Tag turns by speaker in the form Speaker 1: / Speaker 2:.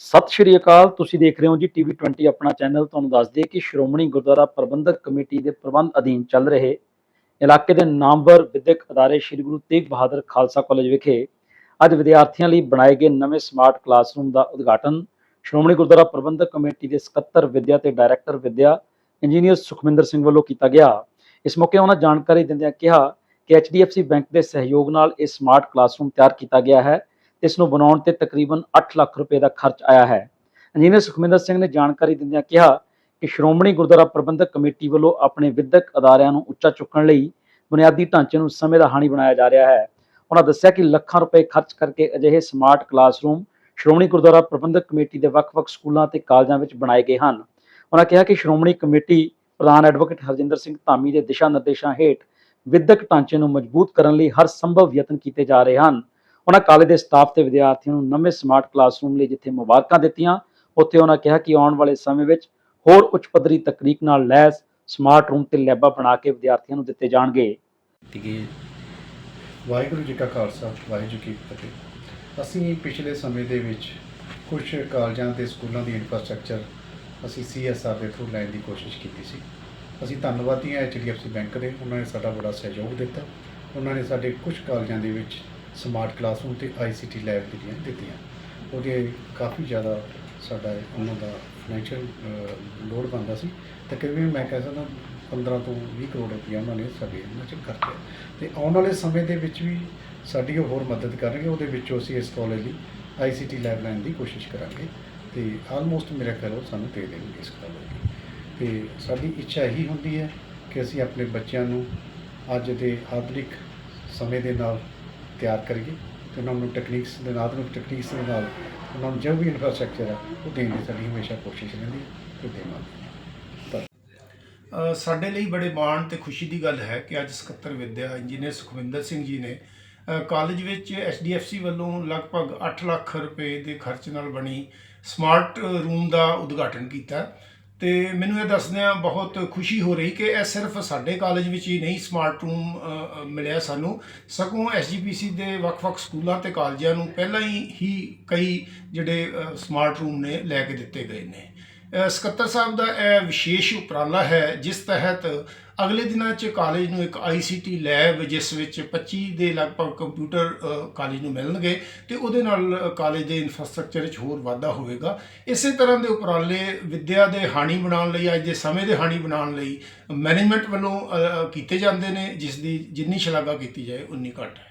Speaker 1: ਸਤਿ ਸ਼੍ਰੀ ਅਕਾਲ, ਤੁਸੀਂ ਦੇਖ ਰਹੇ ਹੋ ਜੀ ਟੀਵੀ 20 ਆਪਣਾ ਚੈਨਲ ਤੁਹਾਨੂੰ ਦੱਸ ਦਈਏ ਕਿ ਸ਼੍ਰੋਮਣੀ ਗੁਰਦੁਆਰਾ ਪ੍ਰਬੰਧਕ ਕਮੇਟੀ ਦੇ ਪ੍ਰਬੰਧ ਅਧੀਨ ਚੱਲ ਰਹੇ ਇਲਾਕੇ ਦੇ ਨਾਮਵਰ ਵਿਦਿਅਕ ਅਦਾਰੇ ਸ੍ਰੀ ਗੁਰੂ ਤੇਗ ਬਹਾਦਰ ਖਾਲਸਾ ਕਾਲਜ ਵਿਖੇ ਅੱਜ ਵਿਦਿਆਰਥੀਆਂ ਲਈ ਬਣਾਏ ਗਏ ਨਵੇਂ ਸਮਾਰਟ ਕਲਾਸਰੂਮ ਦਾ ਉਦਘਾਟਨ ਸ਼੍ਰੋਮਣੀ ਗੁਰਦੁਆਰਾ ਪ੍ਰਬੰਧਕ ਕਮੇਟੀ ਦੇ ਸਕੱਤਰ ਵਿਦਿਆ ਤੇ ਡਾਇਰੈਕਟਰ ਵਿਦਿਆ ਇੰਜੀਨੀਅਰ ਸੁਖਮਿੰਦਰ ਸਿੰਘ ਵੱਲੋਂ ਕੀਤਾ ਗਿਆ। ਇਸ ਮੌਕੇ ਉਹਨਾਂ ਜਾਣਕਾਰੀ ਦਿੰਦਿਆਂ ਕਿਹਾ ਕਿ HDFC ਬੈਂਕ ਦੇ ਸਹਿਯੋਗ ਨਾਲ ਇਹ ਸਮਾਰਟ ਕਲਾਸਰੂਮ ਤਿਆਰ ਕੀਤਾ ਗਿਆ ਹੈ। ਤੇ ਇਸ ਨੂੰ ਬਣਾਉਣ ਤੇ ਤਕਰੀਬਨ 8 ਲੱਖ ਰੁਪਏ ਦਾ ਖਰਚ ਆਇਆ ਹੈ। ਇੰਜੀਨੀਅਰ ਸੁਖਮਿੰਦਰ ਸਿੰਘ ਨੇ ਜਾਣਕਾਰੀ ਦਿੰਦਿਆਂ ਕਿਹਾ ਕਿ ਸ਼੍ਰੋਮਣੀ ਗੁਰਦੁਆਰਾ ਪ੍ਰਬੰਧਕ ਕਮੇਟੀ ਵੱਲੋਂ ਆਪਣੇ ਵਿਦਿਅਕ ਅਦਾਰਿਆਂ ਨੂੰ ਉੱਚਾ ਚੁੱਕਣ ਲਈ ਬੁਨਿਆਦੀ ਢਾਂਚੇ ਨੂੰ ਸਮੇਂ ਦਾ ਹਾਣੀ ਬਣਾਇਆ ਜਾ ਰਿਹਾ ਹੈ। ਉਹਨਾਂ ਦੱਸਿਆ ਕਿ ਲੱਖਾਂ ਰੁਪਏ ਖਰਚ ਕਰਕੇ ਅਜਿਹੇ smart classroom Shiromani Gurdwara Prabandhak committee ਦੇ ਵੱਖ-ਵੱਖ ਸਕੂਲਾਂ ਤੇ ਕਾਲਜਾਂ ਵਿੱਚ ਬਣਾਏ ਗਏ ਹਨ। ਉਹਨਾਂ ਕਿਹਾ ਕਿ ਸ਼੍ਰੋਮਣੀ ਕਮੇਟੀ ਪ੍ਰਧਾਨ ਐਡਵੋਕੇਟ ਹਰਜਿੰਦਰ ਸਿੰਘ ਧਾਮੀ ਦੇ ਦਿਸ਼ਾ ਨਿਰਦੇਸ਼ਾਂ ਹੇਠ ਵਿਦਿਅਕ ਢਾਂਚੇ ਨੂੰ ਮਜ਼ਬੂਤ ਕਰਨ ਲਈ ਹਰ ਸੰਭਵ ਯਤਨ ਕੀਤੇ ਜਾ ਰਹੇ ਹਨ। ਉਹਨਾਂ ਕਾਲਜ ਦੇ ਸਟਾਫ ਤੇ ਵਿਦਿਆਰਥੀਆਂ ਨੂੰ ਨਵੇਂ ਸਮਾਰਟ ਕਲਾਸਰੂਮ ਲਈ ਜਿੱਥੇ ਮੁਬਾਰਕਾਂ ਦਿੱਤੀਆਂ, ਉੱਥੇ ਉਹਨਾਂ ਕਿਹਾ ਕਿ ਆਉਣ ਵਾਲੇ ਸਮੇਂ ਵਿੱਚ ਹੋਰ ਉੱਚ ਪੱਧਰੀ ਤਕਨੀਕ ਨਾਲ ਲੈਸ ਸਮਾਰਟ ਰੂਮ ਤੇ ਲੈਬਾਂ ਬਣਾ ਕੇ ਵਿਦਿਆਰਥੀਆਂ ਨੂੰ ਦਿੱਤੇ ਜਾਣਗੇ।
Speaker 2: ਵਾਹਿਗੁਰੂ ਜੀ ਕਾ ਖਾਲਸਾ, ਵਾਹਿਗੁਰੂ ਜੀ ਕੀ ਫਤਿਹ। ਅਸੀਂ ਪਿਛਲੇ ਸਮੇਂ ਦੇ ਵਿੱਚ ਕੁਝ ਕਾਲਜਾਂ ਤੇ ਸਕੂਲਾਂ ਦੀ ਇਨਫਰਾਸਟ੍ਰਕਚਰ ਅਸੀਂ ਸੀਐਸਆਰ ਦੇ ਥਰੂ ਲੈਣ ਦੀ ਕੋਸ਼ਿਸ਼ ਕੀਤੀ ਸੀ। ਅਸੀਂ ਧੰਨਵਾਦੀ ਹਾਂ ਐਚਡੀਐਫਸੀ ਬੈਂਕ ਦੇ, ਉਹਨਾਂ ਨੇ ਸਾਡਾ ਬੜਾ ਸਹਿਯੋਗ ਦਿੱਤਾ। ਉਹਨਾਂ ਨੇ ਸਾਡੇ ਕੁਝ ਕਾਲਜਾਂ ਦੇ ਵਿੱਚ ਸਮਾਰਟ ਕਲਾਸਰੂਮ ਤੇ ਆਈਸੀਟੀ ਲੈਬ ਜਿਹੜੀਆਂ ਦਿੱਤੀਆਂ। ਉਹਦੇ ਕਾਫੀ ਜ਼ਿਆਦਾ ਸਾਡਾ ਉਹਨਾਂ ਦਾ ਫਾਈਨੈਂਸ਼ੀਅਲ ਲੋਡ ਬਣਦਾ ਸੀ। ਤਕਰੀਬਨ ਮੈਂ ਕਹਿ ਸਕਦਾ 15 ਤੋਂ 20 ਕਰੋੜ ਰੁਪਇਆ ਉਹਨਾਂ ਨੇ ਸਾਡੇ ਇਹਨਾਂ 'ਚ ਖਰਚਿਆ ਤੇ ਆਉਣ ਵਾਲੇ ਸਮੇਂ ਦੇ ਵਿੱਚ ਵੀ ਸਾਡੀ ਉਹ ਹੋਰ ਮਦਦ ਕਰਨਗੇ। ਉਹਦੇ ਵਿੱਚੋਂ ਅਸੀਂ ਇਸ ਕਾਲਜ ਲਈ ਆਈਸੀਟੀ ਲੈਬ ਲੈਣ ਦੀ ਕੋਸ਼ਿਸ਼ ਕਰਾਂਗੇ। ਤੇ ਆਲਮੋਸਟ ਮੇਰਾ ਖਿਆਲ ਉਹ ਸਾਨੂੰ ਦੇ ਦੇਣਗੇ ਇਸ ਕਾਲਜ ਦੀ। ਤੇ ਸਾਡੀ ਇੱਛਾ ਇਹੀ ਹੁੰਦੀ ਹੈ ਕਿ ਅਸੀਂ ਆਪਣੇ ਬੱਚਿਆਂ ਨੂੰ ਅੱਜ ਦੇ ਆਧੁਨਿਕ ਸਮੇਂ ਦੇ ਨਾਲ ਤਿਆਰ ਕਰੀਏ ਤੇ ਉਹਨਾਂ ਨੂੰ ਟੈਕਨੀਕਸ ਦੇ ਨਾਲ ਆਧੁਨਿਕ ਟੈਕਨੀਕਸ ਦੇ ਨਾਲ ਉਹਨਾਂ ਨੂੰ ਜੋ ਵੀ ਇਨਫਰਾਸਟ੍ਰਕਚਰ ਹੈ ਉਹ ਦੇਣ ਦੀ ਸਾਡੀ ਹਮੇਸ਼ਾ ਕੋਸ਼ਿਸ਼ ਰਹਿੰਦੀ ਹੈ ਤੇ ਦੇਵਾਂਗੇ
Speaker 3: ਸਾਡੇ ਲਈ ਬੜੇ ਮਾਣ ਤੇ ਖੁਸ਼ੀ ਦੀ ਗੱਲ ਹੈ ਕਿ ਅੱਜ ਸਕੱਤਰ ਵਿਦਿਆ ਇੰਜੀਨੀਅਰ ਸੁਖਵਿੰਦਰ ਸਿੰਘ ਜੀ ਨੇ ਕਾਲਜ ਵਿੱਚ ਐਸਡੀਐਫਸੀ ਵੱਲੋਂ ਲਗਭਗ 8 ਲੱਖ ਰੁਪਏ ਦੇ ਖਰਚ ਨਾਲ ਬਣੀ ਸਮਾਰਟ ਰੂਮ ਦਾ ਉਦਘਾਟਨ ਕੀਤਾ। ਤੇ ਮੈਨੂੰ ਇਹ ਦੱਸਦਿਆਂ ਬਹੁਤ ਖੁਸ਼ੀ ਹੋ ਰਹੀ ਕਿ ਇਹ ਸਿਰਫ ਸਾਡੇ ਕਾਲਜ ਵਿੱਚ ਹੀ ਨਹੀਂ ਸਮਾਰਟ ਰੂਮ ਮਿਲਿਆ ਸਾਨੂੰ। ਸਗੋਂ ਐਸਜੀਪੀਸੀ ਦੇ ਵੱਖ-ਵੱਖ ਸਕੂਲਾਂ ਤੇ ਕਾਲਜਾਂ ਨੂੰ ਪਹਿਲਾਂ ਹੀ ਹੀ ਕਈ ਜਿਹੜੇ ਸਮਾਰਟ ਰੂਮ ਨੇ ਲੈ ਕੇ ਦਿੱਤੇ ਗਏ ਨੇ। ਸਕੱਤਰ ਸਾਹਿਬ ਦਾ ਇਹ ਵਿਸ਼ੇਸ਼ ਉਪਰਾਲਾ ਹੈ, ਜਿਸ ਤਹਿਤ ਅਗਲੇ ਦਿਨਾਂ 'ਚ ਕਾਲਜ ਨੂੰ ਇੱਕ ਆਈਸੀਟੀ ਲੈਬ ਜਿਸ ਵਿੱਚ 25 ਦੇ ਲਗਭਗ ਕੰਪਿਊਟਰ ਕਾਲਜ ਨੂੰ ਮਿਲਣਗੇ ਤੇ ਉਹਦੇ ਨਾਲ ਕਾਲਜ ਦੇ ਇਨਫਰਾਸਟ੍ਰਕਚਰ 'ਚ ਹੋਰ ਵਾਧਾ ਹੋਵੇਗਾ। ਇਸੇ ਤਰ੍ਹਾਂ ਦੇ ਉਪਰਾਲੇ ਵਿੱਦਿਆ ਦੇ ਹਾਣੀ ਬਣਾਉਣ ਲਈ, ਅੱਜ ਦੇ ਸਮੇਂ ਦੇ ਹਾਣੀ ਬਣਾਉਣ ਲਈ ਮੈਨੇਜਮੈਂਟ ਵੱਲੋਂ ਕੀਤੇ ਜਾਂਦੇ ਨੇ, ਜਿਸ ਦੀ ਜਿੰਨੀ ਸ਼ਲਾਘਾ ਕੀਤੀ ਜਾਏ, ਉਨੀ ਘੱਟ ਹੈ।